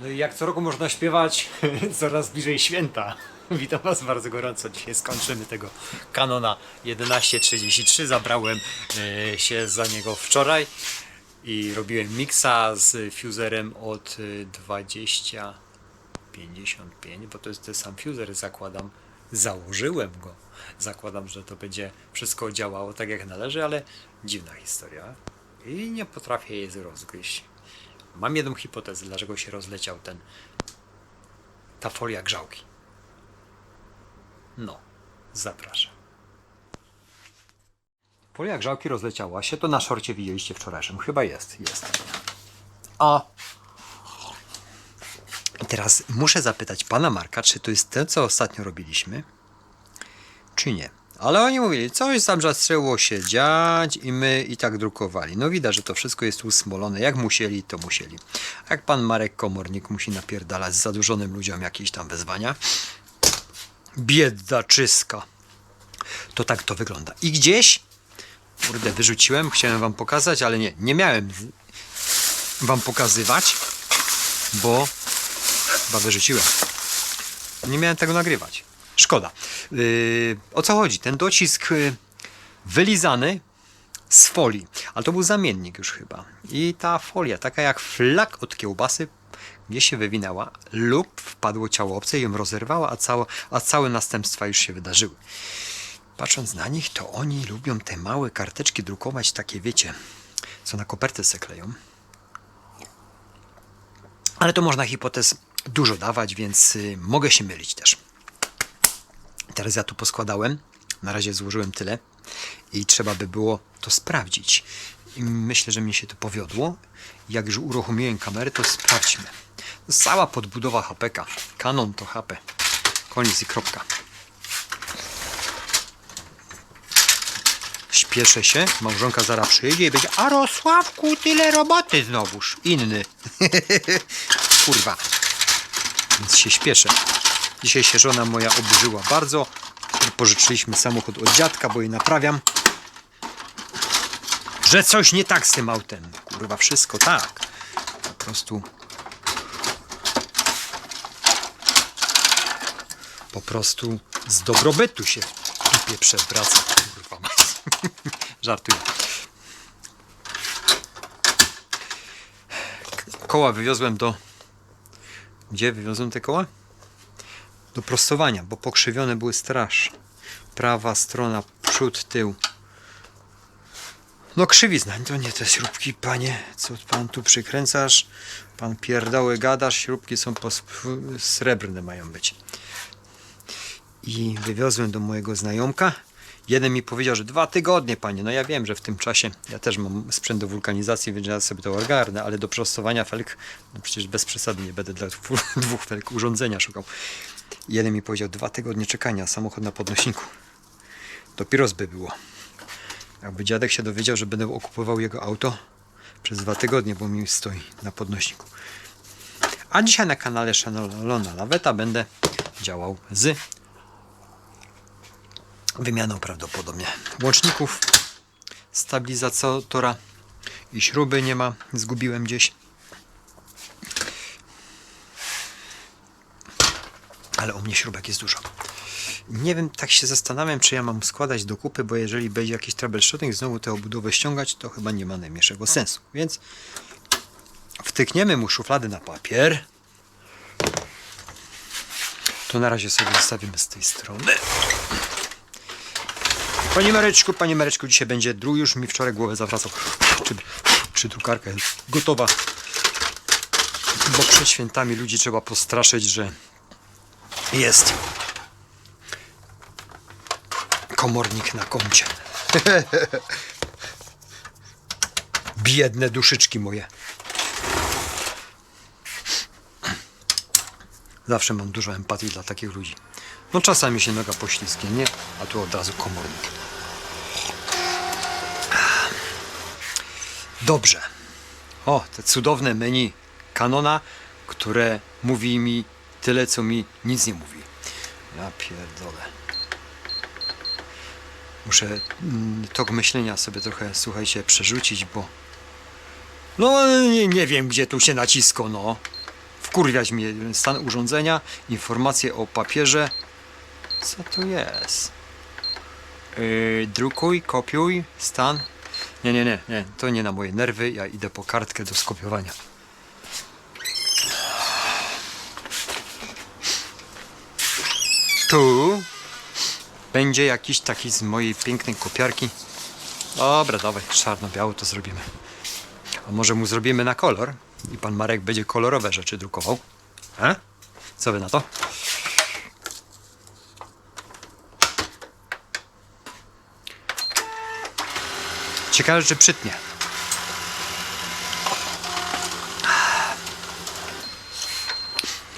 No i jak co roku można śpiewać, coraz bliżej święta. Witam Was bardzo gorąco. Dzisiaj skończymy tego kanona 1133. Zabrałem e, się za niego wczoraj i robiłem miksa z fuserem od e, 2055, bo to jest ten sam fuser, zakładam. Założyłem go. Zakładam, że to będzie wszystko działało tak jak należy, ale dziwna historia. I nie potrafię jej rozgryźć. Mam jedną hipotezę, dlaczego się rozleciał ten ta folia grzałki. No, zapraszam. Folia grzałki rozleciała się, to na szorcie widzieliście wczorajszym. Chyba jest, jest. A teraz muszę zapytać pana Marka, czy to jest to, co ostatnio robiliśmy, czy nie. Ale oni mówili, coś tam zaczęło się dziać i my i tak drukowali. No widać, że to wszystko jest usmolone. Jak musieli, to musieli. A jak pan Marek Komornik musi napierdalać zadłużonym ludziom jakieś tam wezwania, biedaczyska, to tak to wygląda. I gdzieś, kurde, wyrzuciłem, chciałem wam pokazać, ale nie, nie miałem wam pokazywać, bo chyba wyrzuciłem. Nie miałem tego nagrywać. Szkoda. Yy, o co chodzi? Ten docisk yy, wylizany z folii, ale to był zamiennik już chyba. I ta folia, taka jak flak od kiełbasy, gdzie się wywinęła lub wpadło ciało obce i ją rozerwała, a, całe, a całe następstwa już się wydarzyły. Patrząc na nich, to oni lubią te małe karteczki drukować, takie wiecie, co na kopertę se kleją. Ale to można hipotez dużo dawać, więc y, mogę się mylić też. Teraz ja tu poskładałem. Na razie złożyłem tyle i trzeba by było to sprawdzić. I myślę, że mi się to powiodło. Jak już uruchomiłem kamerę, to sprawdźmy. Cała podbudowa HPK. Canon to HP. Koniec i kropka. Śpieszę się, małżonka zaraz przyjdzie i będzie A Rosławku, tyle roboty znowuż. Inny. Kurwa. Więc się śpieszę. Dzisiaj się żona moja oburzyła bardzo. Pożyczyliśmy samochód od dziadka, bo jej naprawiam. Że coś nie tak z tym autem. Kurwa, wszystko tak. Po prostu. Po prostu z dobrobytu się w dupie przewraca. Kurwa. Żartuję. Koła wywiozłem do. Gdzie wywiozłem te koła? Do prostowania, bo pokrzywione były strasznie. Prawa strona, przód, tył. No krzywizna, to nie te śrubki, panie, co pan tu przykręcasz? Pan pierdoły gadasz, śrubki są srebrne mają być. I wywiozłem do mojego znajomka. Jeden mi powiedział, że dwa tygodnie, panie. No ja wiem, że w tym czasie ja też mam sprzęt do wulkanizacji, więc ja sobie to ogarnę, ale do prostowania felg, no przecież bez przesady nie będę dla dwóch- felg urządzenia szukał. Jeden mi powiedział dwa tygodnie czekania, samochód na podnośniku. Dopiero zby było. Jakby dziadek się dowiedział, że będę okupował jego auto przez dwa tygodnie, bo mi stoi na podnośniku. A dzisiaj na kanale Szanowna Laweta będę działał z wymianą prawdopodobnie łączników, stabilizatora i śruby nie ma, zgubiłem gdzieś. Ale u mnie śrubek jest dużo. Nie wiem, tak się zastanawiam, czy ja mam składać do kupy, bo jeżeli będzie jakiś troubleshooting, znowu tę obudowę ściągać, to chyba nie ma najmniejszego sensu. Więc wtykniemy mu szuflady na papier. To na razie sobie zostawimy z tej strony. Panie Mareczku, panie Mareczku, dzisiaj będzie dru, już mi wczoraj głowę zawracał. Czy, czy drukarka jest gotowa? Bo przed świętami ludzi trzeba postraszyć, że jest komornik na koncie. Biedne duszyczki moje. Zawsze mam dużo empatii dla takich ludzi. No czasami się noga poślizgnie, nie? A tu od razu komornik. Dobrze. O, te cudowne menu Canona, które mówi mi tyle, co mi nic nie mówi. Ja pierdolę. Muszę mm, tok myślenia sobie trochę, słuchajcie, przerzucić, bo... No, nie, nie wiem, gdzie tu się nacisko, no. Wkurwiać mnie. Stan urządzenia, informacje o papierze. Co tu jest? Yy, drukuj, kopiuj, stan. Nie, nie, nie, nie, to nie na moje nerwy. Ja idę po kartkę do skopiowania. Tu będzie jakiś taki z mojej pięknej kopiarki. Dobra, dawaj, czarno-biało to zrobimy. A może mu zrobimy na kolor i pan Marek będzie kolorowe rzeczy drukował? A? Co wy na to? Ciekawe, czy przytnie.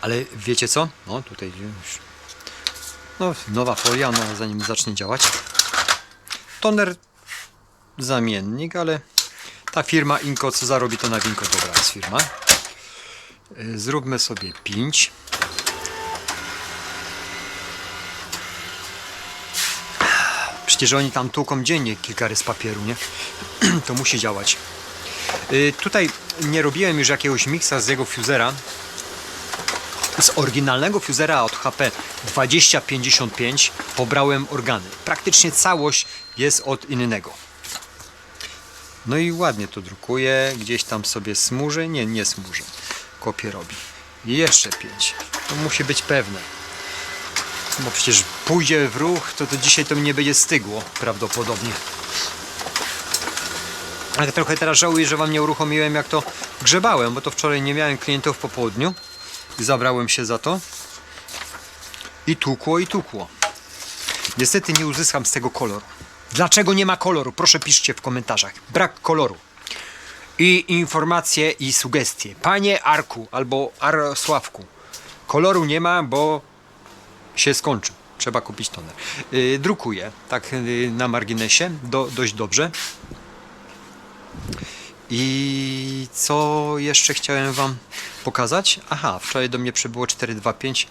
Ale wiecie co? No tutaj już. No, nowa folia, no zanim zacznie działać. Toner zamiennik, ale ta firma Inko, co zarobi to na Winko, dobra jest firma. Y, Zróbmy sobie 5. Przecież oni tam tłuką dziennie kilka rys papieru, nie? to musi działać. Y, Tutaj nie robiłem już jakiegoś miksa z jego fuzera. Z oryginalnego fuzera od HP 2055 pobrałem organy. Praktycznie całość jest od innego. No i ładnie to drukuje, gdzieś tam sobie smuży, nie, nie smuży, kopię robi. I jeszcze pięć. To musi być pewne. Bo przecież pójdzie w ruch, to, to dzisiaj to mnie będzie stygło prawdopodobnie. Ale trochę teraz żałuję, że wam nie uruchomiłem jak to grzebałem, bo to wczoraj nie miałem klientów po południu. Zabrałem się za to. I tukło, i tukło. Niestety nie uzyskam z tego koloru. Dlaczego nie ma koloru? Proszę piszcie w komentarzach. Brak koloru. I informacje i sugestie. Panie Arku albo Arosławku. Koloru nie ma, bo się skończy. Trzeba kupić toner. Yy, drukuję tak yy, na marginesie do, dość dobrze. I co jeszcze chciałem Wam pokazać? Aha, wczoraj do mnie przybyło 425.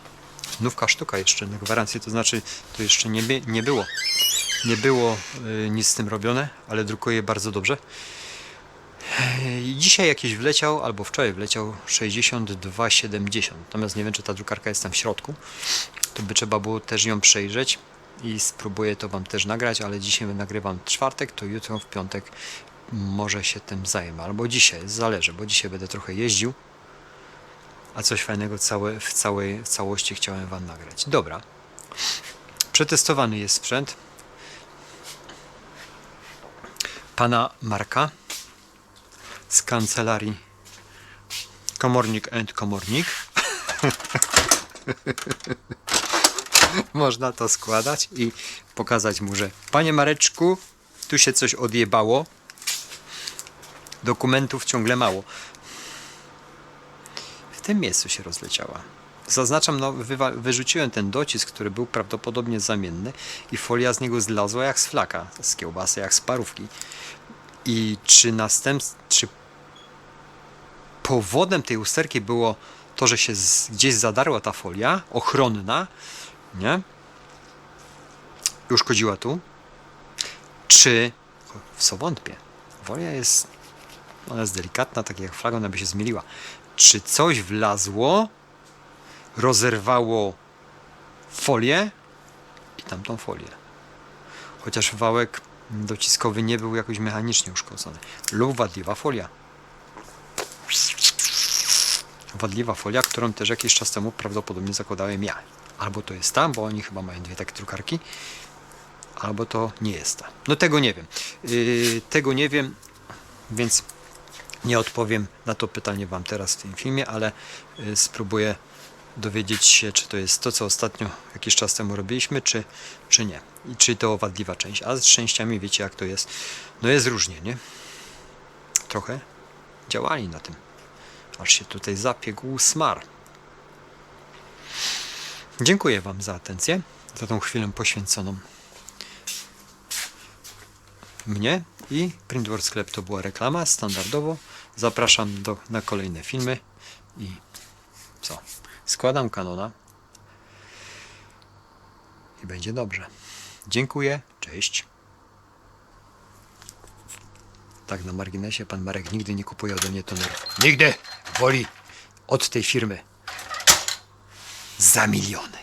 Nówka sztuka jeszcze na gwarancję, to znaczy to jeszcze nie, nie było. Nie było y, nic z tym robione, ale drukuje bardzo dobrze. Dzisiaj jakiś wleciał, albo wczoraj wleciał 62,70. Natomiast nie wiem, czy ta drukarka jest tam w środku. To by trzeba było też ją przejrzeć i spróbuję to Wam też nagrać, ale dzisiaj nagrywam czwartek, to jutro w piątek może się tym zajmę. Albo dzisiaj, zależy, bo dzisiaj będę trochę jeździł. A coś fajnego całe, w, całej, w całości chciałem Wam nagrać. Dobra. Przetestowany jest sprzęt pana Marka z kancelarii Komornik and Komornik. Można to składać i pokazać mu, że panie Mareczku, tu się coś odjebało. Dokumentów ciągle mało. W tym miejscu się rozleciała. Zaznaczam, no, wyrzuciłem ten docisk, który był prawdopodobnie zamienny i folia z niego zlazła jak z flaka, z kiełbasy, jak z parówki. I czy następ... czy powodem tej usterki było to, że się z, gdzieś zadarła ta folia ochronna, nie? I uszkodziła tu. Czy, w co wątpię, folia jest, ona jest delikatna, tak jak flaga, ona by się zmieliła. Czy coś wlazło, rozerwało folię i tamtą folię? Chociaż wałek dociskowy nie był jakoś mechanicznie uszkodzony. Lub wadliwa folia wadliwa folia, którą też jakiś czas temu prawdopodobnie zakładałem ja. Albo to jest ta, bo oni chyba mają dwie takie drukarki, albo to nie jest ta. No tego nie wiem. Yy, tego nie wiem, więc nie odpowiem na to pytanie Wam teraz w tym filmie, ale yy, spróbuję dowiedzieć się, czy to jest to, co ostatnio jakiś czas temu robiliśmy, czy, czy nie. I czy to wadliwa część. A z częściami wiecie, jak to jest. No jest różnie, nie? Trochę działali na tym. Aż się tutaj zapiegł smar. Dziękuję Wam za atencję, za tą chwilę poświęconą mnie i Printworld Sklep to była reklama standardowo. Zapraszam do, na kolejne filmy i co? Składam kanona i będzie dobrze. Dziękuję, cześć. Tak na marginesie, pan Marek nigdy nie kupuje ode mnie tonerów. Nigdy! Woli od tej firmy za miliony.